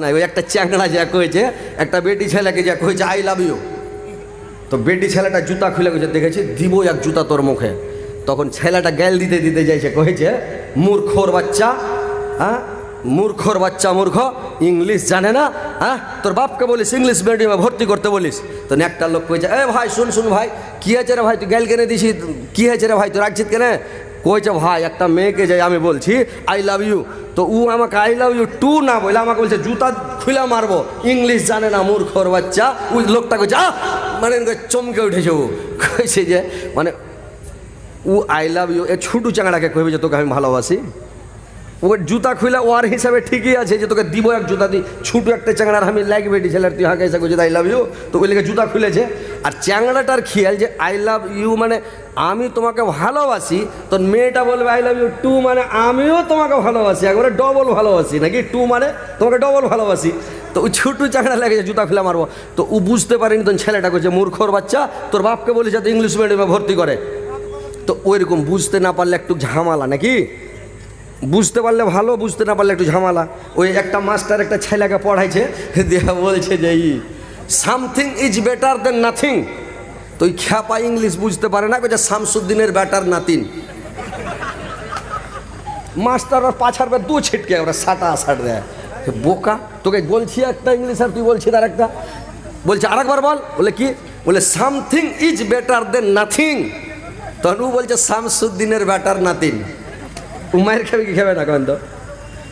না, ওই একটা চ্যাংড়া যা কয়েছে একটা বেটি ছেলেকে যা কয়েছে আই লাভ ইউ তো বেটি ছেলেটা জুতা খুলে গেছে দেখেছি দিব এক জুতা তোর মুখে। তখন ছেলেটা গ্যাল দিতে দিতে যাইছে কয়েছে মূর্খর বাচ্চা হ্যাঁ? মূর্খর বাচ্চা মূর্খ, ইংলিশ জানে না হ্যাঁ? তোর বাপকে বলিস, ইংলিশ মিডিয়ামে ভর্তি করতে বলিস। তো একটা লোক কয়েছে এ ভাই, শুন শুন ভাই, কী হয়েছে রে ভাই? তুই গ্যাল কেনে দিছি কী হয়েছে রে ভাই? তুই রাখছিস কেনে কইছে, ভাই, একটা মেয়েকে যাই আমি বলছি আই লাভ ইউ তো ও আমাকে আই লাভ ইউ টু না বলে আমাকে বলছে, জুতা খুলে মারবো। ইংলিশ জানে না মূর্খর বাচ্চা। ওই লোকটা কইছে আহ! মানে চমকে উঠেছে ও। কইছে যে মানে ও আই লাভ ইউ এ ছুটু চাঙড়াকে কইবে যে, তোকে আমি ভালোবাসি। ওর জুতা খুলে ওয়ার হিসাবে ঠিকই আছে যে তোকে দিব এক জুতা দিই ছুটু একটা চ্যাংড়ার আমি লাগবে ছেলের, তুই হাঁকে এসে কইছে আই লাভ ইউ তো ওই লেগে জুতা খুলেছে। আর চ্যাংড়াটার খেয়াল যে আই লাভ ইউ মানে আমি তোমাকে ভালোবাসি, তো মেয়েটা বলবে আই লাভ ইউ টু মানে আমিও তোমাকে ভালোবাসি, একবারে ডবল ভালোবাসি, নাকি টু মানে তোমাকে ডবল ভালোবাসি। তো ওই ছোটু চাকরা লেগেছে, জুতা খুলে মারবো। তো ও বুঝতে পারেনি তখন ছেলেটা করছে মূর্খর বাচ্চা, তোর বাপকে বলি যাতে ইংলিশ মিডিয়ামে ভর্তি করে। তো ওইরকম বুঝতে না পারলে একটু ঝামালা নাকি? বুঝতে পারলে ভালো, বুঝতে না পারলে একটু ঝামেলা। ওই একটা মাস্টার একটা ছেলেকে পড়াইছে, দিয়ে বলছে যে ই something is better than nothing. তো ওই খ্যাপা ইংলিশ বুঝতে পারে না যে শামসুদ্দিনের ব্যাটার নাতিন। মাস্টার ওর পাছার পর দু ছিটকে ওরা সাটা সাট দেয়। বোকা, তোকে বলছি একটা ইংলিশ আর তুই বলছিস আর একটা। বলছে, আরেকবার বল। বলে, কি? বলে, something is better than nothing. তখন ও বলছে, শামসুদ্দিনের ব্যাটার নাতিন। উমায়ের খাবে কি খাবে না কেন তো?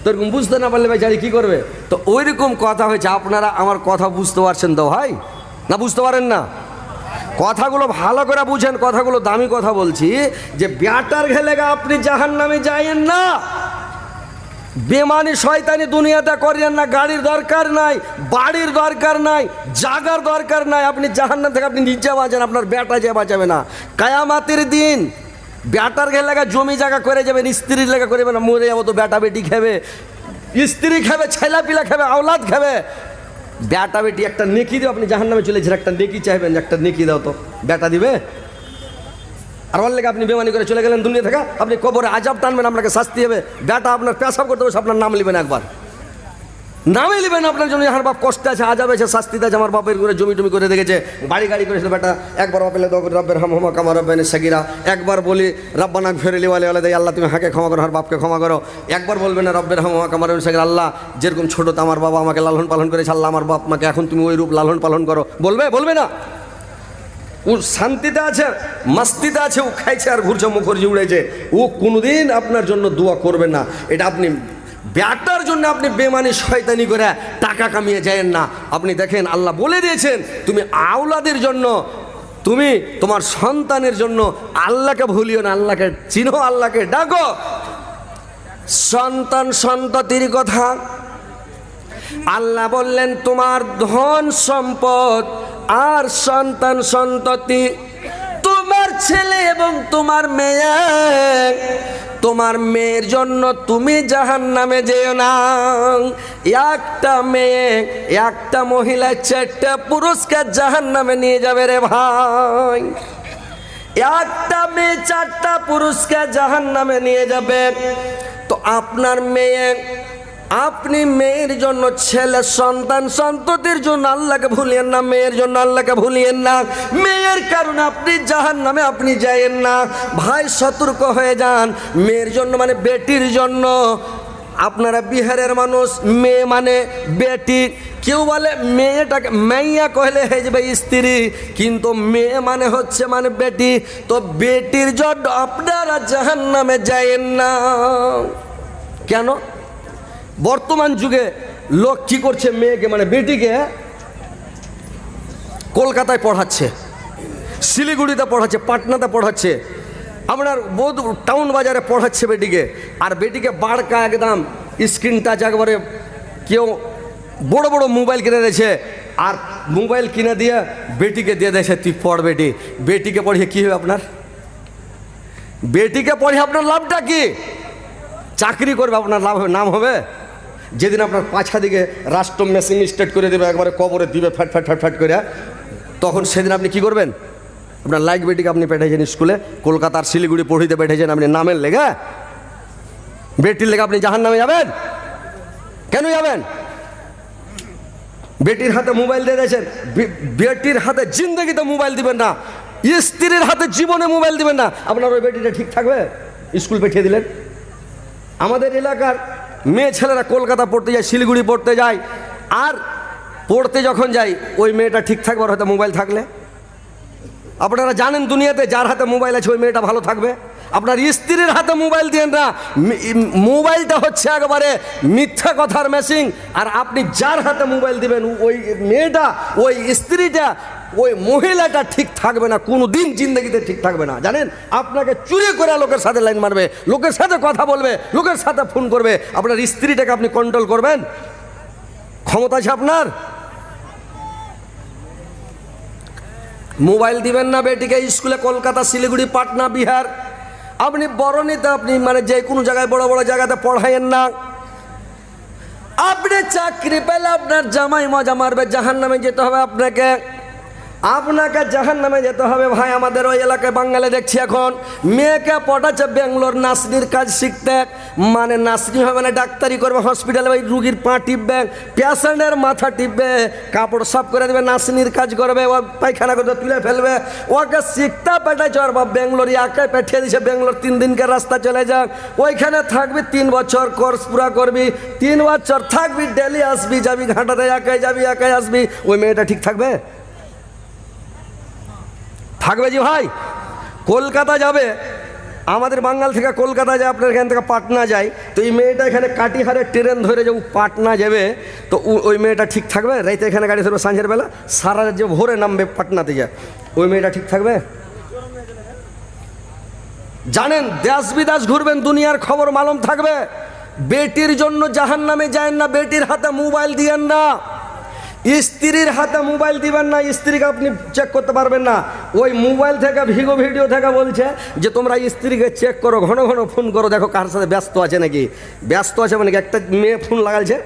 তোর বুঝতে না পারলে জানি কী করবে? তো ওই রকম কথা হয়েছে, আপনারা আমার কথা বুঝতে পারছেন তো ভাই? না বুঝতে পারেন না? কথাগুলো ভালো করে বুঝেন, কথাগুলো দামি কথা বলছি, যে ব্যাটার ঘেলেগা আপনি জাহান নামে যাইয়েন না। বেমানি শয়তানি দুনিয়াতে করিয়েন না, গাড়ির দরকার নাই, বাড়ির দরকার নাই, জাগার দরকার নাই, আপনি জাহান্নাম থেকে আপনি নিজে বাঁচেন, আপনার ব্যাটা যে বাঁচাবে না। কায়ামাতির দিন ব্যাটার ঘের লাগা জমি জায়গা করে যাবেন স্ত্রীর লেগা করে না, মরে যাব তো বেটা বেটি খাবে। স্ত্রী খাবে, ছেলা পিলা খাবে, আওলাদ খাবে। বেটা বেটি একটা নেকি দিও, আপনি জাহান নামে চলেছেন একটা নেকি চাইবেন একটা নেকি দাও তো বেটা দিবে? আর ওর লেগে আপনি বেমানি করে চলে গেলেন দুনিয়া থেকে, আপনি কবরে আজাব টানবেন, আপনাকে শাস্তি হবে। বেটা আপনার পেশাব করতে হবে আপনার নাম নেবেন একবার। নামে নেবেন আপনার জন্য আমার বাপ কষ্ট আছে আজাব আছে শাস্তিতে আছে আমার বাপের করে জমি টমি করে দেখেছে, বাড়ি গাড়ি করেছিল বেটা, একবার বাপেলে রব্বের হাম, হমা, কামা, রব্বেন সাকিরা একবার বলি রব্বানাক ফেরে লিওয়ালে, ওয়ালে দেয়, আল্লাহ, তুমি হাকে ক্ষমা করো আর বাপকে ক্ষমা করো। একবার বলবে না, রব্বের হাম, হমা, কামা, রব্বেন সাকিরা আল্লাহ, যেরকম ছোটো তো আমার বাবা আমাকে লালন পালন করেছে, আল্লাহ, আমার বাপ মাকে এখন তুমি ওই রূপ লালন পালন করো। বলবে? বলবে না। ও শান্তিতে আছে, মাস্তিতে আছে, ও খাইছে আর ঘুরছে, মুখর্জি উড়েছে ও কোনোদিন আপনার জন্য দোয়া করবে না। এটা আপনি ব্যাটার জন্য আপনি বেমানি শয়তানি করে টাকা কামিয়ে যায়েন না। আপনি দেখেন, আল্লাহ বলে দিয়েছেন, তুমি আওলাদের জন্য, তুমি তোমার সন্তানের জন্য আল্লাহকে ভুলিও না, আল্লাহকে চিনো, আল্লাহকে ডাকো। সন্তান সন্ততির কথা। আল্লাহ বললেন, তোমার ধন সম্পদ আর সন্তান সন্ততি ছেলে এবং তোমার মেয়ে। তোমার মেয়ের জন্য তুমি জাহান নামে যেও না। একটা মেয়ে, একটা মহিলা চারটা পুরস্কার জাহান নামে নিয়ে যাবে রে ভাই। একটা মেয়ে চারটা পুরস্কার জাহান নামে নিয়ে যাবে। তো আপনার মেয়ে আপনি মেয়ের জন্য ছেলে, সন্তান, সন্ততির জন্য আল্লাহকে ভুলিয়েন না, মেয়ের জন্য আল্লাহকে ভুলিয়েন না। মেয়ের কারণে আপনি জাহান নামে আপনি যাইয়েন না। ভাই সতর্ক হয়ে যান। মেয়ের জন্য মানে বেটির জন্য। আপনারা বিহারের মানুষ, মেয়ে মানে বেটি। কেউ বলে মেয়েটাকে মেয়া কহলে যাবে স্ত্রী, কিন্তু মেয়ে মানে হচ্ছে মানে বেটি। তো বেটির জন্য আপনারা জাহান নামে যায়েন না। কেন? বর্তমান যুগে লোক কি করছে মেয়েকে মানে বেটিকে কলকাতায় পড়াচ্ছে, শিলিগুড়িতে পড়াচ্ছে, পাটনাতে পড়াচ্ছে, আপনার বহুত টাউন বাজারে পড়াচ্ছে বেটিকে, আর বেটিকে বাড়কা একদম স্ক্রিন টাচ একবারে কেউ বড় বড় মোবাইল কিনে দিয়েছে, আর মোবাইল কিনে দিয়ে বেটিকে দিয়ে দিয়েছে, তুই পড় বেটি। বেটিকে পড়িয়ে কী হবে আপনার? বেটিকে পড়িয়ে আপনার লাভটা কি? চাকরি করবে আপনার, লাভ হবে, নাম হবে যেদিন আপনার পাছা দিকে রাষ্ট্র মেশিন স্টার্ট করে দেবে, একবারে কবরে দিবে, ফ্যাট ফ্যাট ফ্যাট ফ্যাট করে, তখন সেদিন আপনি কি করবেন? আপনার লাইক বেটিকে আপনি পাঠিয়েছেন স্কুলে, কলকাতার শিলিগুড়ি পড়িতে পাঠিয়েছেন আপনি নামের লেগে। বেটির লেগে আপনি জাহান নামে যাবেন? কেন যাবেন? বেটির হাতে মোবাইল দিয়ে দিয়েছেন বেটির হাতে জিন্দগিতে মোবাইল দিবেন না, স্ত্রীর হাতে জীবনে মোবাইল দিবেন না। আপনার ওই বেটিটা ঠিক থাকবে? স্কুল পাঠিয়ে দিলেন। আমাদের এলাকার মেয়ে ছেলেরা কলকাতা পড়তে যায়, শিলিগুড়ি পড়তে যায়, আর পড়তে যখন যাই, ওই মেয়েটা ঠিক থাকবে, ওর হাতে মোবাইল থাকলে। আপনারা জানেন দুনিয়াতে যার হাতে মোবাইল আছে, ওই মেয়েটা ভালো থাকবে। আপনার স্ত্রীর হাতে মোবাইল দিয়েন না। মোবাইলটা হচ্ছে একবারে মিথ্যা কথার মেশিন আর আপনি যার হাতে মোবাইল দিবেন, ওই মেয়েটা, ওই স্ত্রীটা, ওই মহিলাটা ঠিক থাকবে না কোনো দিন জিন্দগিতে ঠিক থাকবে না। জানেন? আপনাকে চুরি করে লোকের সাথে লাইন মারবে, লোকের সাথে কথা বলবে, লোকের সাথে ফোন করবে। আপনার স্ত্রীটাকে আপনি কন্ট্রোল করবেন? ক্ষমতা আছে আপনার? মোবাইল দিবেন না বেটিকে, স্কুলে কলকাতা, শিলিগুড়ি, পাটনা, বিহার। আপনি বড় বরণিতে আপনি মানে যে কোনো জায়গায়, বড় বড় জায়গাতে পড়াইয়েন না। আপনি চাকরি পেলে আপনার জামাই মজা মারবে জাহান নামে যেতে হবে আপনাকে। আপনাকে জাহান নামে যেতে হবে ভাই। আমাদের ওই এলাকায় বাঙালি দেখছি এখন। মেয়েকে পটাচ্ছে ব্যাঙ্গালোর নাসনির কাজ শিখতে। মানে নাসনি হবে না, ডাক্তারি করবে হসপিটালে ওই রুগীর পা টিপবে পেশেন্টের মাথা টিপবে, কাপড় সাফ করে দেবে নাসনির কাজ করবে, ও পায়খানা করতে তুলে ফেলবে। ওকে শিখতে পেটাইছে ওর বাপ, ব্যাঙ্গালোর একে পাঠিয়ে দিছে ব্যাঙ্গালোর তিন দিনকে রাস্তা চলে যাক। ওইখানে থাকবি তিন বছর কোর্স পুরা করবি। তিন বছর থাকবি ডেলি আসবি, যাবি ঘাটাতে, একাই যাবি, একাই আসবি। ওই মেয়েটা ঠিক থাকবে? থাকবে যে ভাই। কলকাতা যাবে। আমাদের বাঙ্গাল থেকে কলকাতা যায়, আপনার এখান থেকে পাটনা যায়। তো এই মেয়েটা এখানে কাটিহারে ট্রেন ধরে যে পাটনা যাবে, তো ওই মেয়েটা ঠিক থাকবে? রাইতে এখানে গাড়ি ধরবে সাঁঝের বেলা, সারা যে ভোরে নামবে পাটনাতে যায় ওই মেয়েটা ঠিক থাকবে? জানেন দেশ বিদেশ ঘুরবেন, দুনিয়ার খবর মালুম থাকবে। বেটির জন্য জাহান নামে যায় না, বেটির হাতে মোবাইল দিয়েন না। স্ত্রীর হাতে মোবাইল দিবেন না, স্ত্রীকে আপনি চেক করতে পারবেন না। ওই মোবাইল থেকে, ভিগো ভিডিও থেকে বলছে যে, তোমরা স্ত্রীকে চেক করো, ঘন ঘন ফোন করো, দেখো কার সাথে ব্যস্ত আছে নাকি। ব্যস্ত আছে মানে কি, একটা মেয়ে ফোন লাগালছে,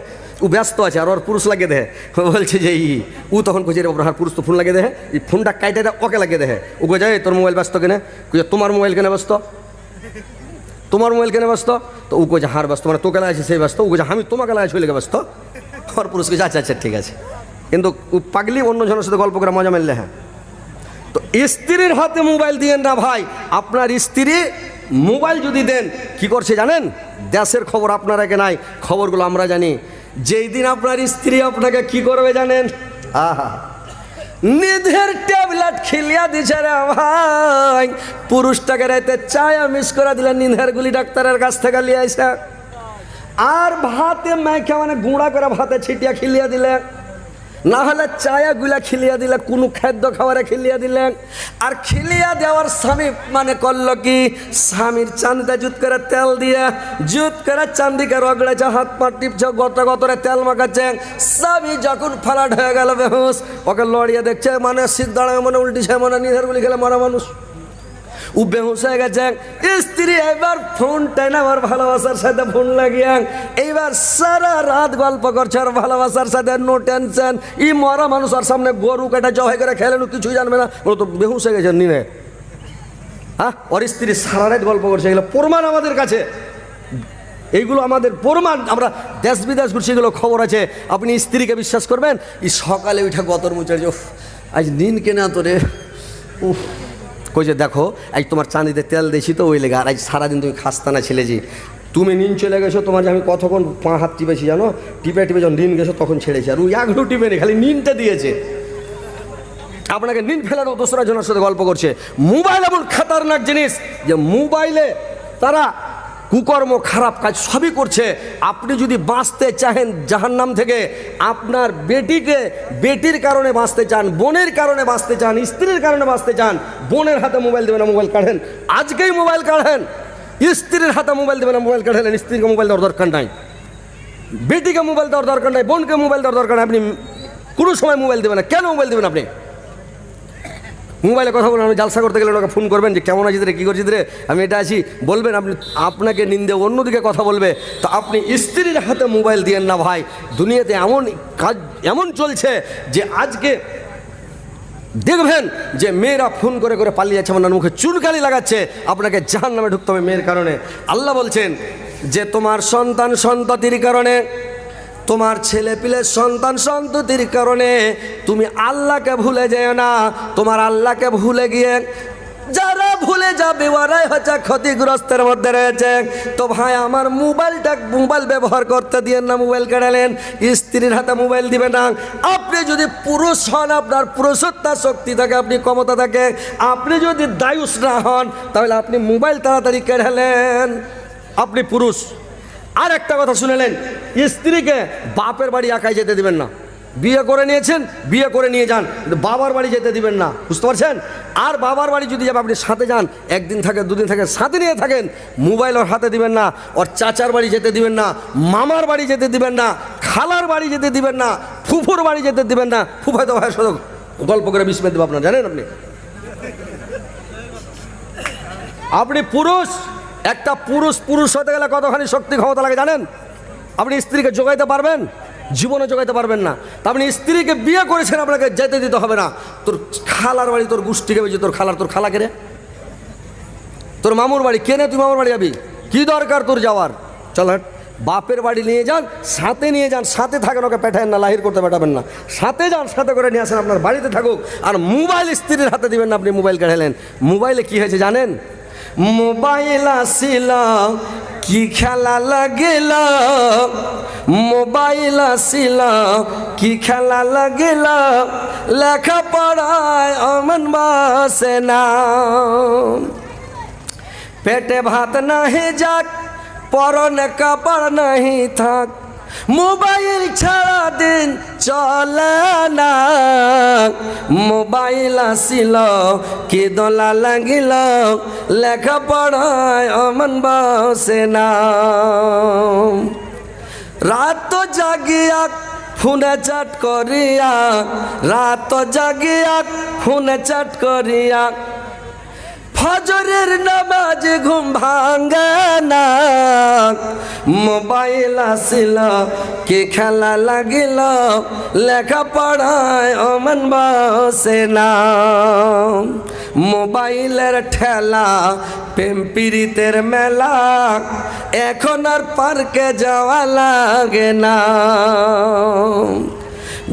ও ব্যস্ত আছে, আর ওর পুরুষ লাগিয়ে দেহে। বলছে যে, ই, ও তখন কইছে ওর পুরুষ তো ফোন লাগিয়ে দেহে। এই ফোনটা কাইটে দেয় ওকে লাগিয়ে দেহে। ও কই যায় তোর মোবাইল ব্যস্ত কেনে? কইছে, তোমার মোবাইল কেনে ব্যস্ত? তোমার মোবাইল কেনে ব্যস্ত? তো ও কইছে, হার ব্যস্ত মানে তোকে লাগাইছে সেই ব্যস্ত। ও কইছে, আমি তোমাকে লাগাইছি, ওই লেগে ব্যস্ত। আর পুরুষ কইছে আচ্ছা আচ্ছা ঠিক আছে। কিন্তু পাগলি অন্য জনের সাথে গল্প করে মজা মেললে হ্যাঁ। তো স্ত্রীর হাতে মোবাইল দিয়েন না ভাই, আপনার স্ত্রী মোবাইল যদি দেন, কি করছে জানেন? দেশের খবর আপনার আগে নাই, খবরগুলো আমরা জানি। যেই দিন আপনার স্ত্রী আপনাকে কি করবে জানেন? আহা। নিধের ট্যাবলেট খিলিয়া দিছে রে ভাই। পুরুষটাকে রাইতে চায়া মিস করে দিলেন নিধের গুলি ডাক্তারের কাছ থেকে লিয়ে আইসা। আর ভাতে মাইখা মানে গুঁড়া করে ভাতে ছিটিয়া খিলিয়া দিলে না হলে চায়া গুলা খিলিয়া দিলে, কোনো খাদ্য খাবারে খেলিয়া দিলেন। আর খেলিয়া দেওয়ার স্বামী মানে করল কি? স্বামীর চান্দিতে জুত করে তেল দিয়ে, জুত করে চান্দিকে রগড়েছে হাত পা টিপছে, গত গতরে তেল মাখাচ্ছে স্বামী যখন ফালাট হয়ে গেল বেহুস ওকে লড়িয়ে দেখছে মানে সিদ্ধ মনে উল্টিছে মানে নিধের গুলি খেলে মারা মানুষ। ও বেহুশ হয়ে স্ত্রী এবার ফোন টাইনা আমার ভালোবাসার সাথে ফোন লাগিয়ে এইবার সারা রাত গল্প করছে আর ভালোবাসার সাথে নো টেনশন ই মরা মানুষ আর সামনে গরু কাটা জবাই করে খেলেন কিছুই জানবে না। ও তো, বেহুশ হয়ে গেছে নিনে। হ্যাঁ ওর স্ত্রী সারা রাত গল্প করছে, এগুলো প্রমাণ আমাদের কাছে। এইগুলো আমাদের প্রমাণ, আমরা দেশ বিদেশ ঘুরছি, এগুলো খবর আছে। আপনি স্ত্রীকে বিশ্বাস করবেন? এই সকালে উঠে গতর মুচার আজ নিন কেনা তো রে। উফ। কইছে দেখো আজ তোমার চাঁদিতে তেল দিয়েছি তো ওই লেগে, আর আজ সারাদিন তুমি খাস্তানা ছেলেছি তুমি নিন চলে গেছো, তোমার যে আমি কতক্ষণ পা হাত টিপেছি জানো? টিপে টিপে যখন নিন গেছো, তখন ছেড়েছি। আর ওই একটু টিপে নি খালি নিনটা দিয়েছে। আপনাকে নিন ফেলার দোসরা জনের সাথে গল্প করছে। মোবাইল এমন খাতারনাক জিনিস যে মোবাইলে তারা কুকর্ম, খারাপ কাজ সবই করছে। আপনি যদি বাঁচতে চাহেন জাহান্নাম থেকে, আপনার বেটিকে, বেটির কারণে বাঁচতে চান, বোনের কারণে বাঁচতে চান, স্ত্রীর কারণে বাঁচতে চান, বোনের হাতে মোবাইল দেবেন না, মোবাইল কাঢ়েন আজকেই মোবাইল কাঢ়েন স্ত্রীর হাতে মোবাইল দেবেন না, মোবাইল কাঢ়েন স্ত্রীকে মোবাইল দেওয়ার দরকার নাই। বেটিকে মোবাইল দেওয়ার দরকার নাই, বোনকে মোবাইল দেওয়ার দরকার নাই। আপনি কোনো সময় মোবাইল দেবেন না। কেন মোবাইল দেবেন আপনি? মোবাইলে কথা বলবেন আপনি জালসা করতে গেলে ওনাকে ফোন করবেন যে কেমন আছিস রে, কী করছিস রে? আমি এটা আছি। বলবেন, আপনি, আপনাকে নিন্দে অন্যদিকে কথা বলবে। তো আপনি স্ত্রীর হাতে মোবাইল দিয়েন না ভাই। দুনিয়াতে এমন কাজ, এমন চলছে যে আজকে দেখবেন যে মেয়েরা ফোন করে করে পালিয়ে যাচ্ছে আপনার মুখে চুনকালি লাগাচ্ছে, আপনাকে জাহান নামে ঢুকতে হবে মেয়ের কারণে। আল্লাহ বলছেন যে, তোমার সন্তান সন্ততির কারণে তোমার ছেলে পিলে সন্তান সন্ততির কারণে তুমি আল্লাহকে ভুলে যেও না। তোমার আল্লাহকে ভুলে গিয়ে যারা ভুলে যাবে ওরাই হচ্ছে ক্ষতিগ্রস্তের মধ্যে রয়েছে। তো ভাই, আমার মোবাইলটা মোবাইল ব্যবহার করতে দিয়ে না মোবাইল কেড়ালেন? স্ত্রীর হাতে মোবাইল দিবে না। আপনি যদি পুরুষ হন, আপনার পুরুষত্বা শক্তি থাকে, আপনি ক্ষমতা থাকে। আপনি যদি দায়ুষ না হন, তাহলে আপনি মোবাইল তাড়াতাড়ি কেড়ালেন। আপনি পুরুষ। আর একটা কথা শুনেলেন স্ত্রীকে বাপের বাড়ি একাই যেতে দিবেন না। বিয়ে করে নিয়েছেন, বিয়ে করে নিয়ে যান বাবার বাড়ি যেতে দিবেন না। বুঝতে পারছেন? আর বাবার বাড়ি যদি যাবে আপনি সাথে যান, একদিন থাকে দুদিন থাকে সাথে নিয়ে থাকেন, মোবাইল ওর হাতে দিবেন না, ওর চাচার বাড়ি যেতে দিবেন না, মামার বাড়ি যেতে দিবেন না, খালার বাড়ি যেতে দিবেন না, ফুফুর বাড়ি যেতে দিবেন না। ফুফাই তো ভাই শুধু গল্প করে বিস্মেত দেবো আপনার, জানেন আপনি? আপনি পুরুষ একটা পুরুষ পুরুষ হতে গেলে কতখানি শক্তি ক্ষমতা লাগে জানেন? আপনি স্ত্রীকে যোগাইতে পারবেন, জীবনে যোগাইতে পারবেন না। তা আপনি স্ত্রীকে বিয়ে করেছেন, আপনাকে যেতে দিতে হবে না। তোর খালার বাড়ি, তোর গোষ্ঠীকে বেজে তোর খালার, তোর খালা কেনে তোর মামুর বাড়ি কেনে তুই মামুর বাড়ি যাবি? কি দরকার তোর যাওয়ার? চল। বাপের বাড়ি নিয়ে যান, সাথে নিয়ে যান, সাথে থাকেন, ওকে পেঠায়েন না, লাহির করতে পেটাবেন না। সাথে যান, সাথে করে নিয়ে আসেন আপনার বাড়িতে থাকুক। আর মোবাইল স্ত্রীর হাতে দিবেন না, আপনি মোবাইল কেড়ালেন মোবাইলে কি হয়েছে জানেন? মোবাইল আসিল কি খেলা লাগিল মোবাইল আসিল কি খেলা লাগিল লেখাপড়ায় অমন বাসে না। পেটে ভাত নাহি যাক, পরনে কাপড় নাহি থাক। মোবাইল ছাড়া দিন চলে না। মোবাইল আসিল, কি দোলা লাগিল, লেখাপড়ায় অমন বসে না। রাত জাগিয়া ফোনে চাট করিয়া, রাত জাগিয়া ফোনে চাট করিয়া ফজরের নামাজ ঘুম ভাঙ্গে না। মোবাইল আসিল, কে খেলা লাগিল, লেখাপড়ায় অমন বসে না। মোবাইলের ঠেলা, প্রেম পীড়িতের মেলা, এখন আর পার্কে যাওয়া লাগে না।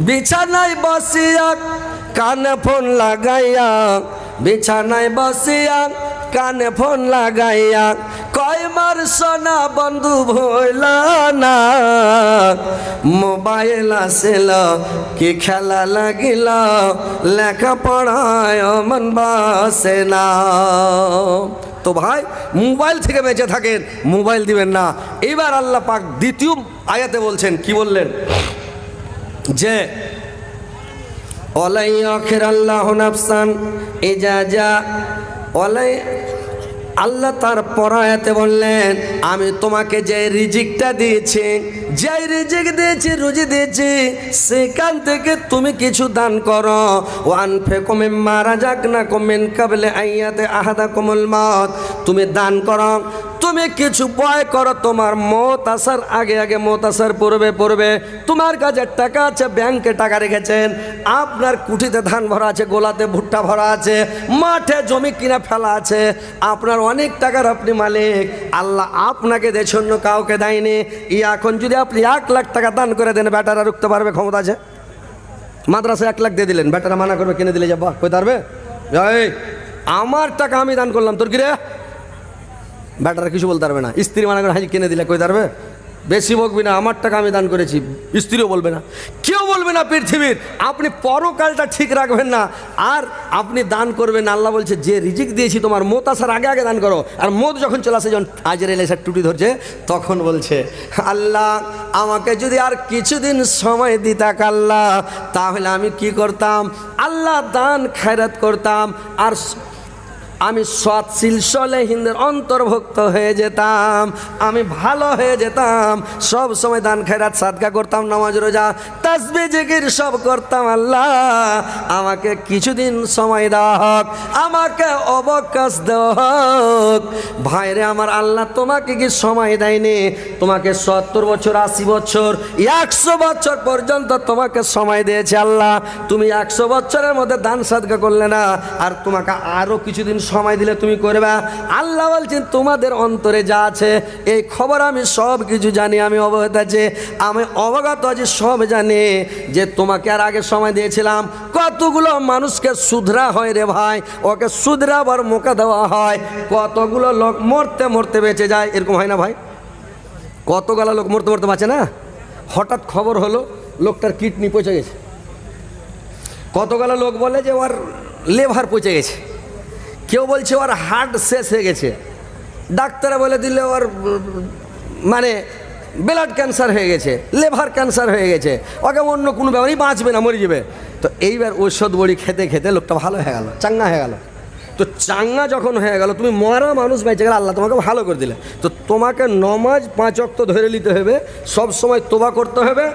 বিছানায় বসিয়া কানে ফোন লাগাইয়া বিছানায় বসিয়া কানে ফোন লাগাইয়া কয়, মার সোনা বন্ধু ভইল না। মোবাইল আসিল, কি খেলা লাগিল, লেখাপড়ায় মন বাসে না। তো ভাই, মোবাইল থেকে বেঁচে থাকেন, মোবাইল দিবেন না। এবার আল্লাহ পাক দ্বিতীয় আয়াতে বলছেন, কি বললেন? যে ওলাই আখির আল্লাহ নাফসান ইজাজা ওলাই আল্লাহ তার পরায়াতে বললেন, আমি তোমাকে যে রিজিকটা দিয়েছি, যে রিজিক দিয়েছি, রুজি দিয়েছি, সেখান থেকে তুমি কিছু দান করো। ওয়ান ফে কমে মারা যাক না কমেন কাবলে আইয়াতে আহাদা কমল মত তুমি দান করো। তুমি কিছু ভয় করো, তোমার মত আসার আগে আগে মত আসার পূর্বে পূর্বে তোমার কাছে টাকা আছে ব্যাংকে টাকা রেখেছেন, আপনার কুঠিতে ধান ভরা আছে, গোলাতে ভুট্টা ভরা আছে, মাঠে জমি কিনা ফেলা আছে, আপনার অনেক টাকার আপনি মালিক, আল্লাহ আপনাকে দেশ অন্য কাউকে দেয়নি। ই এখন যদি আপনি এক লাখ টাকা দান করে দেন ব্যাটারা রুখতে পারবে, ক্ষমতা আছে? মাদ্রাসা এক লাখ দিয়ে দিলেন ব্যাটারা মানা করবে, কিনে দিলে যাবা, কই পারবে আমার টাকা আমি দান করলাম, তোর কি রে? ব্যাটারা কিছু বলতে পারবে না। স্ত্রী মানা করে হাজি কিনে দিলে কই পারবে বেশি বকবি না আমার টাকা আমি দান করেছি। স্ত্রীও বলবে না। কেউ বলবে না পৃথিবীর। আপনি পরকালটা ঠিক রাখবেন না। আর আপনি দান করবেন, আল্লাহ বলছে, যে রিজিক দিয়েছি তোমার মত আসার আগে আগে দান করো। আর মত যখন চলে আসে, যখন আজের এলে টুটি ধরছে, তখন বলছে, আল্লাহ, আমাকে যদি আর কিছুদিন সময় দিতাক আল্লাহ, তাহলে আমি কি করতাম? আল্লাহ দান খায়রাত করতাম। আর আমি সৎ সিলসলে হিন্দের অন্তর্ভুক্ত হয়ে যেতাম, আমি ভালো হয়ে যেতাম, সব সময় দান খেরাত সাদকা করতাম, নামাজ, রোজা, তাসবি, জিকির সব করতাম আল্লাহ। আমাকে কিছুদিন সময় দেওয়া হোক, আমাকে অবকাশ দেওয়া হোক। ভাইরে আমার আল্লাহ তোমাকে কি সময় দেয়নি? তোমাকে সত্তর বছর, আশি বছর, একশো বছর পর্যন্ত তোমাকে সময় দিয়েছে আল্লাহ। তুমি একশো বছরের মধ্যে দান সাদকা করলে না, আর তোমাকে আরও কিছুদিন সময় দিলে তুমি করবে। আল্লাহ বলছেন, তোমাদের অন্তরে যা আছে, এই খবর আমি সব কিছু জানি, আমি অবগত আছি। আমি অবগত আছি, সব জানি যে তোমাকে আর আগে সময় দিয়েছিলাম। কতগুলো মানুষকে সুধরা হয় রে ভাই, ওকে সুধরাবার মোকা দেওয়া হয়। কতগুলো লোক মরতে মরতে বেঁচে যায়, এরকম হয় না ভাই? কতগুলো লোক মরতে মরতে বাঁচে না? হঠাৎ খবর হলো, লোকটার কিডনি পচে গেছে। কতগুলো লোক বলে যে ওর লেভার পচে গেছে। কেউ বলছে ওর হার্ট শেষ হয়ে গেছে। ডাক্তারে বলে দিলে ওর মানে ব্লাড ক্যান্সার হয়ে গেছে, লেভার ক্যান্সার হয়ে গেছে, ওকে অন্য কোনো ব্যাপারই বাঁচবে না, মরে যাবে। তো এইবার ঔষধ বড়ি খেতে খেতে লোকটা ভালো হয়ে গেল, চাঙ্গা হয়ে গেল। তো চাঙ্গা যখন হয়ে গেল, তুমি মরা মানুষ বেঁচে গেলে আল্লাহ তোমাকে ভালো করে দিলে। তো তোমাকে নমাজ পাঁচ অক্ত ধরে নিতে হবে, সব সময় তোবা করতে হবে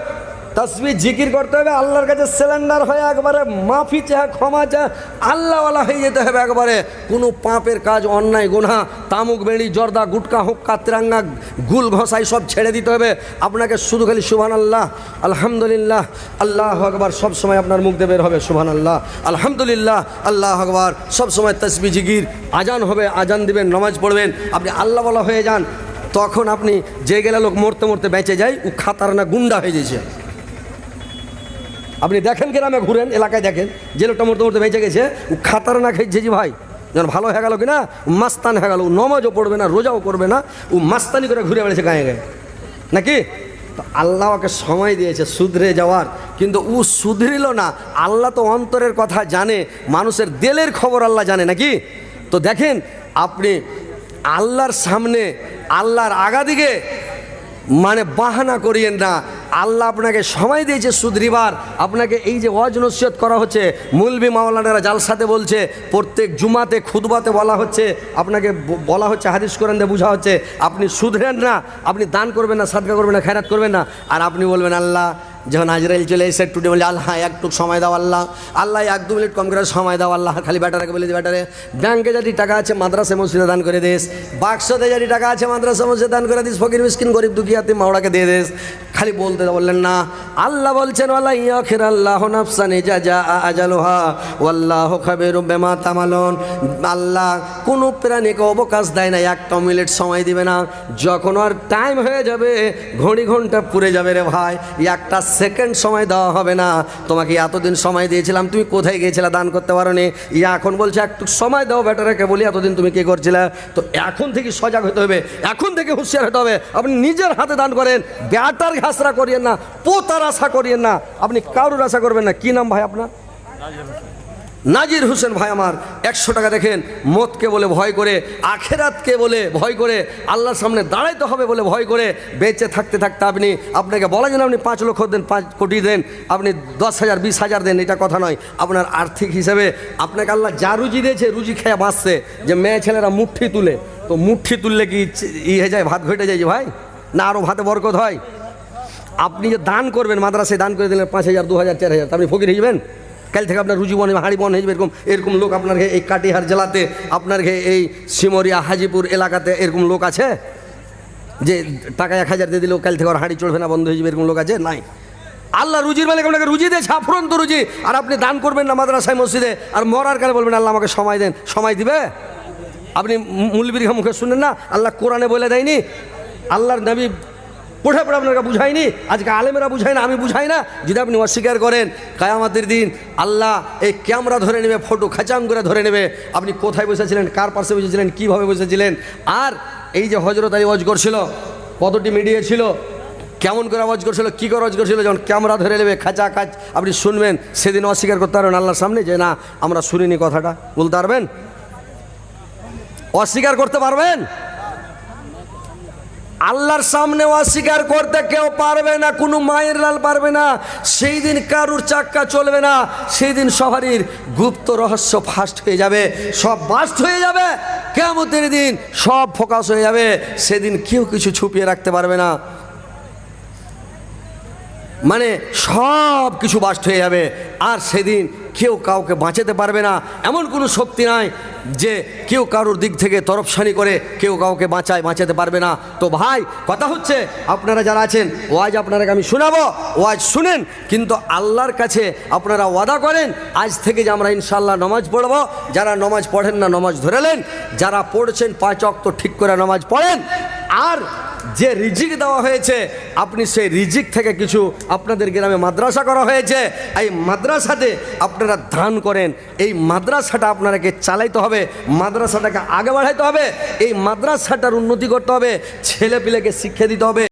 তসবি জিকির করতে হবে, আল্লাহর কাছে সিলিন্ডার হয়ে একবারে মাফি চায় ক্ষমা চায় আল্লাহওয়ালা হয়ে যেতে হবে একবারে। কোনো পাপের কাজ, অন্যায় গুনা তামুক, বেড়ি, জর্দা, গুটকা, হুক্কা, তিরাঙ্গা, গুল, ঘষাই সব ছেড়ে দিতে হবে। আপনাকে শুধু খালি সুবহান আল্লাহ আলহামদুলিল্লাহ, আল্লাহ আকবার, সব সময় আপনার মুখ দিয়ে বের হবে সুবহান আল্লাহ আলহামদুলিল্লাহ, আল্লাহ আকবার। সব সময় তসবি জিকির, আজান হবে, আজান দিবেন, নমাজ পড়বেন, আপনি আল্লাহওয়ালা হয়ে যান, তখন আপনি যে গেলে লোক মরতে মরতে বেঁচে যায়, ও খাতার না গুন্ডা হয়ে যাচ্ছে আপনি দেখেন গ্রামে ঘুরেন, এলাকায় দেখেন। যে লোকটা মরতে মরতে বেঁচে গেছে, ও খাতার না খেয়েছে জি ভাই। যেন ভালো হয়ে গেল কিনা? মাস্তান হয়ে গেল, ও নমাজও পড়বে না, রোজাও করবে না, ও মাস্তানি করে ঘুরে বেড়েছে গায়ে গায়ে। নাকি? তো আল্লাহ ওকে সময় দিয়েছে সুধরে যাওয়ার, কিন্তু ও সুধরিল না। আল্লাহ তো অন্তরের কথা জানে, মানুষের দেলের খবর আল্লাহ জানে, নাকি? তো দেখেন, আপনি আল্লাহর সামনে, আল্লাহর আগাদিকে মানে বাহানা করিয়েন না। আল্লাহ আপনাকে সময় দিয়েছে সুদরিবার আপনাকে এই যে ওয়াজ করা হচ্ছে, মুলবি মাওলানারা জালসাতে বলছে, প্রত্যেক জুমাতে খুদবাতে বলা হচ্ছে, আপনাকে বলা হচ্ছে, হাদিস করেন দিয়ে বোঝা হচ্ছে, আপনি সুধরেন না, আপনি দান করবেন না, সাদকা করবেন না, খেরাত করবেন না, আর আপনি বলবেন, আল্লাহ যখন আজরাইল চলে এসে একটু বলে, আল্লাহ একটু সময় দাও আল্লাহ। আল্লাহ, এক দু মিনিট কম করে সময় দাও আল্লাহ, খালি ব্যাটারাকে বলে দিই ব্যাটারে, ব্যাংকে যদি টাকা আছে, মাদ্রাসা মসজিদে দান করে দিস। বাক্সতে যদি টাকা আছে, মাদ্রাসা মসজিদে দান করে দিস। ফকির মিসকিন, গরিব দুঃখিয়াতে মাওড়াকে দিয়ে দিস। খালি বলতে বললেন, না। আল্লাহ বলছেন আল্লাহ ইয়াখির আল্লাহ নাফসানি যা যা আজালুহা, ওয়াল্লাহ খাবের বেমা তামালন। আল্লাহ, কোনো প্রাণীকে অবকাশ দেয় না একটা মিনিট সময় দিবে না। যখন আর টাইম হয়ে যাবে, ঘড়ি ঘণ্টা পুড়ে যাবে রে ভাই। একটা সেকেন্ড সময় দেওয়া হবে না। তোমাকে এতদিন সময় দিয়েছিলাম, তুমি কোথায় গিয়েছিলে, দান করতে পারো নি ইয়া এখন বলছে, একটু সময় দাও ব্যাটারাকে বলি এতদিন তুমি কী করছিলে? তো এখন থেকে সজাগ হতে হবে, এখন থেকে হুঁশিয়ার হতে হবে, আপনি নিজের হাতে দান করেন, ব্যাটার ঘাসরা করিয়েন না, পোতার আশা করিয়েন না, আপনি কারুর আশা করবেন না? কি নাম ভাই আপনার? নাজির হোসেন ভাই আমার একশো টাকা দেখেন মতকে বলে ভয় করে, আখেরাতকে বলে ভয় করে, আল্লাহর সামনে দাঁড়াইতে হবে বলে ভয় করে, বেঁচে থাকতে থাকতে আপনি, আপনাকে বলা যেন আপনি পাঁচ লক্ষ দেন, পাঁচ কোটি দেন, আপনি দশ হাজার, বিশ হাজার দেন, এটা কথা নয়। আপনার আর্থিক হিসেবে আপনাকে আল্লাহ যা রুজি দিয়েছে, রুজি খেয়ে বাঁচছে। যে মেয়ে ছেলেরা মুঠি তুলে, তো মুঠি তুললে কি ই হয়ে যায়, ভাত ঘটে যায় যে ভাই? না আরও ভাতে বরকত হয়। আপনি যে দান করবেন, মাদ্রাসায় দান করে দিলেন পাঁচ হাজার, দু হাজার, চার হাজার আপনি ফকির হয়ে যাবেন? কাল থেকে আপনার রুজি বন, হাড়ি বন হয়ে এরকম এরকম লোক আপনার এই কাটিহার জেলাতে, আপনার এই সিমরিয়া, হাজিপুর এলাকাতে এরকম লোক আছে? যে টাকা এক হাজার দিয়ে দিলেও কাল থেকে আর হাঁড়ি চড়বে না, বন্ধ হয়ে যাবে এরকম লোক আছে? নাই। আল্লাহ রুজির মালিক আপনাকে রুজি দিয়েছে আফরন্ত রুজি। আর আপনি দান করবেন না মাদ্রাসায়, মসজিদে। আর মরার কালে বলবেন, আল্লাহ আমাকে সময় দেন, সময় দিবে? আপনি মুলবির মুখে শুনেন না? আল্লাহ কোরআনে বলে দেয়নি? আল্লাহর নবী পড়ে পড়ে আপনাকে বুঝায়নি আজকে আলেমেরা বুঝায় না, আমি বুঝাই না। যদি আপনি অস্বীকার করেন, কায়ামাতের দিন আল্লাহ এই ক্যামেরা ধরে নেবে, ফটো খাচাং করে ধরে নেবে। আপনি কোথায় বসেছিলেন, কার পাশে বসেছিলেন, কীভাবে বসেছিলেন? আর এই যে হজরত আলী ওয়াজ করছিল, কতটি মিডিয়া ছিল, কেমন করে আওয়াজ করছিল, কী করে আওয়াজ করছিল, যখন ক্যামেরা ধরে নেবে, খাঁচা খাঁচ, আপনি শুনবেন, সেদিন অস্বীকার করতে পারবেন আল্লাহর সামনে যে, না, আমরা শুনিনি কথাটা। বলতে পারবেন? অস্বীকার করতে পারবেন? আল্লাহর সামনে অস্বীকার করতে কেউ পারবে না, কোনো মায়ের লাল পারবে না, সেই দিন কারুর চাক্কা চলবে না, সেই দিন সবারই গুপ্ত রহস্য ফাস্ট হয়ে যাবে, সব বাস্ট হয়ে যাবে কেমতের দিন সব ফোকাস হয়ে যাবে, সেদিন কেউ কিছু ছুপিয়ে রাখতে পারবে না। মানে সব কিছু বাস্ট হয়ে যাবে, আর সেদিন কেউ কাউকে বাঁচাতে পারবে না। এমন কোনো শক্তি নাই যে কেউ কারোর দিক থেকে তরফসানি করে কেউ কাউকে বাঁচায়, বাঁচাতে পারবে না। তো ভাই, কথা হচ্ছে, আপনারা যারা আছেন, ওয়াজ আপনারাকে আমি শোনাবো। ওয়াজ শুনেন, কিন্তু আল্লাহর কাছে আপনারা ওয়াদা করেন। আজ থেকে যে আমরা ইনশাল্লাহ নমাজ পড়ব, যারা নমাজ পড়েন না, নমাজ ধরেলেন যারা পড়ছেন পাঁচ অক্ত ঠিক করে নমাজ পড়েন। আর যে রিজিক দেওয়া হয়েছে, আপনি সেই রিজিক থেকে কিছু আপনাদের গ্রামে মাদ্রাসা করা হয়েছে। এই মাদ্রাসাতে আপনারা দান করেন, এই মাদ্রাসাটা আপনারাকে চালাইতে হবে, মাদ্রাসাটাকে আগে বাড়াইতে হবে, এই মাদ্রাসাটার উন্নতি করতে হবে, ছেলেপিলেকে শিক্ষা দিতে হবে।